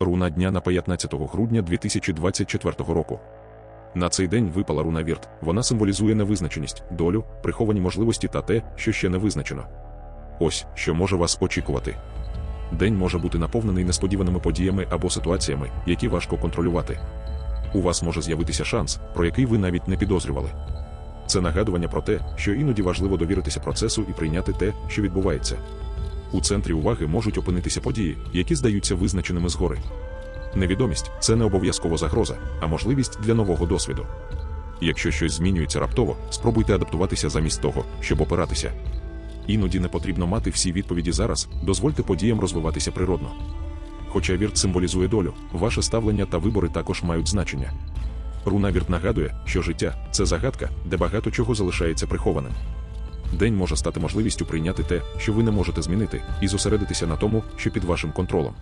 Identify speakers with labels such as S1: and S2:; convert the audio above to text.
S1: Руна дня на 15 грудня 2024 року. На цей день випала руна Вірт. Вона символізує невизначеність, долю, приховані можливості та те, що ще не визначено. Ось що може вас очікувати. День може бути наповнений несподіваними подіями або ситуаціями, які важко контролювати. У вас може з'явитися шанс, про який ви навіть не підозрювали. Це нагадування про те, що іноді важливо довіритися процесу і прийняти те, що відбувається. У центрі уваги можуть опинитися події, які здаються визначеними згори. Невідомість це не обов'язково загроза, а можливість для нового досвіду. Якщо щось змінюється раптово, спробуйте адаптуватися замість того, щоб опиратися. Іноді не потрібно мати всі відповіді зараз, дозвольте подіям розвиватися природно. Хоча вірт символізує долю, ваше ставлення та вибори також мають значення. Руна вірт нагадує, що життя це загадка, де багато чого залишається прихованим. День може стати можливістю прийняти те, що ви не можете змінити, і зосередитися на тому, що під вашим контролем.